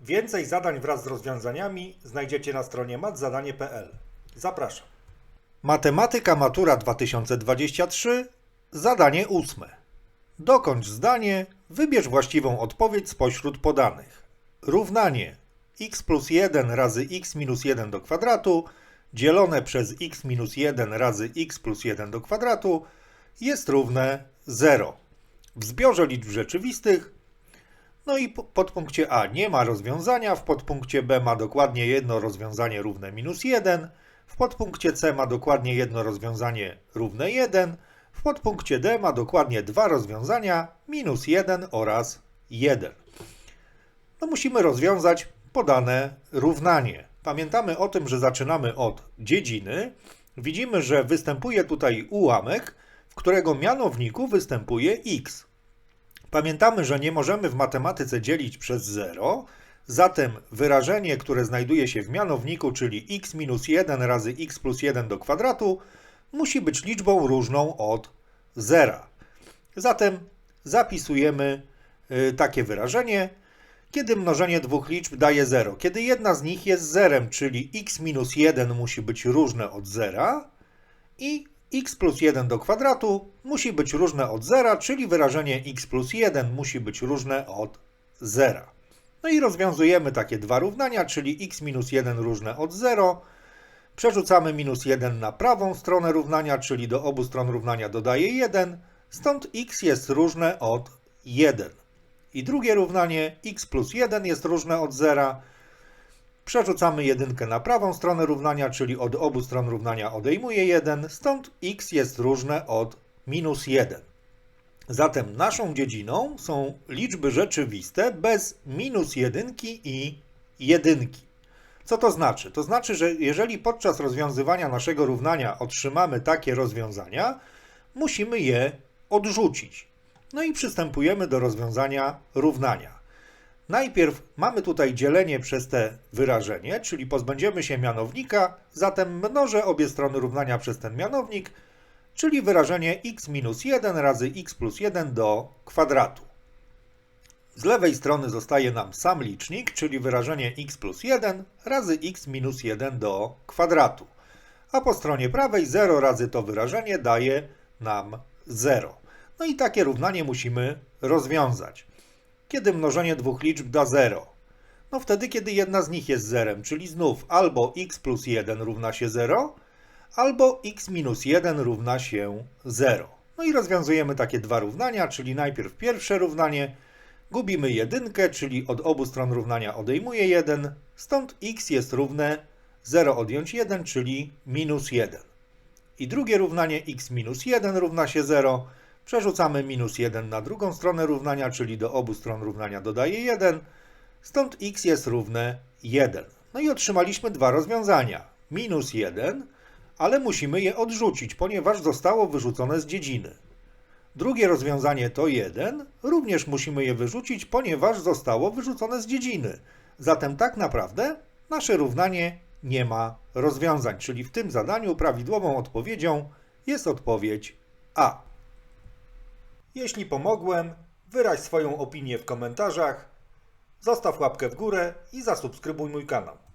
Więcej zadań wraz z rozwiązaniami znajdziecie na stronie matzadanie.pl. Zapraszam. Matematyka Matura 2023, zadanie ósme. Dokończ zdanie, wybierz właściwą odpowiedź spośród podanych. Równanie x plus 1 razy x minus 1 do kwadratu dzielone przez x minus 1 razy x plus 1 do kwadratu jest równe 0. W zbiorze liczb rzeczywistych no i po- podpunkcie A nie ma rozwiązania, w podpunkcie B ma dokładnie jedno rozwiązanie równe minus 1, w podpunkcie C ma dokładnie jedno rozwiązanie równe 1, w podpunkcie D ma dokładnie dwa rozwiązania minus 1 oraz 1. No musimy rozwiązać podane równanie. Pamiętamy o tym, że zaczynamy od dziedziny. Widzimy, że występuje tutaj ułamek, w którego mianowniku występuje x. Pamiętamy, że nie możemy w matematyce dzielić przez 0, zatem wyrażenie, które znajduje się w mianowniku, czyli x minus 1 razy x plus 1 do kwadratu, musi być liczbą różną od 0. Zatem zapisujemy y, takie wyrażenie, kiedy mnożenie dwóch liczb daje 0. Kiedy jedna z nich jest zerem, czyli x minus 1 musi być różne od 0 i x plus 1 do kwadratu musi być różne od 0, czyli wyrażenie x plus 1 musi być różne od 0. No i rozwiązujemy takie dwa równania, czyli x minus 1 różne od 0. Przerzucamy minus 1 na prawą stronę równania, czyli do obu stron równania dodaje 1. Stąd x jest różne od 1. I drugie równanie x plus 1 jest różne od 0. Przerzucamy jedynkę na prawą stronę równania, czyli od obu stron równania odejmuje 1, stąd x jest różne od minus 1. Zatem naszą dziedziną są liczby rzeczywiste bez minus jedynki i jedynki. Co to znaczy? To znaczy, że jeżeli podczas rozwiązywania naszego równania otrzymamy takie rozwiązania, musimy je odrzucić. No i przystępujemy do rozwiązania równania. Najpierw mamy tutaj dzielenie przez te wyrażenie, czyli pozbędziemy się mianownika, zatem mnożę obie strony równania przez ten mianownik, czyli wyrażenie x minus 1 razy x plus 1 do kwadratu. Z lewej strony zostaje nam sam licznik, czyli wyrażenie x plus 1 razy x minus 1 do kwadratu. A po stronie prawej 0 razy to wyrażenie daje nam 0. No i takie równanie musimy rozwiązać kiedy mnożenie dwóch liczb da 0? No wtedy, kiedy jedna z nich jest zerem, czyli znów albo x plus 1 równa się 0, albo x minus 1 równa się 0. No i rozwiązujemy takie dwa równania, czyli najpierw pierwsze równanie, gubimy jedynkę, czyli od obu stron równania odejmuje 1, stąd x jest równe 0 odjąć 1, czyli minus 1. I drugie równanie x minus 1 równa się 0. Przerzucamy minus 1 na drugą stronę równania, czyli do obu stron równania dodaje 1. Stąd x jest równe 1. No i otrzymaliśmy dwa rozwiązania. Minus 1, ale musimy je odrzucić, ponieważ zostało wyrzucone z dziedziny. Drugie rozwiązanie to 1, również musimy je wyrzucić, ponieważ zostało wyrzucone z dziedziny. Zatem tak naprawdę nasze równanie nie ma rozwiązań, czyli w tym zadaniu prawidłową odpowiedzią jest odpowiedź A. Jeśli pomogłem, wyraź swoją opinię w komentarzach, zostaw łapkę w górę i zasubskrybuj mój kanał.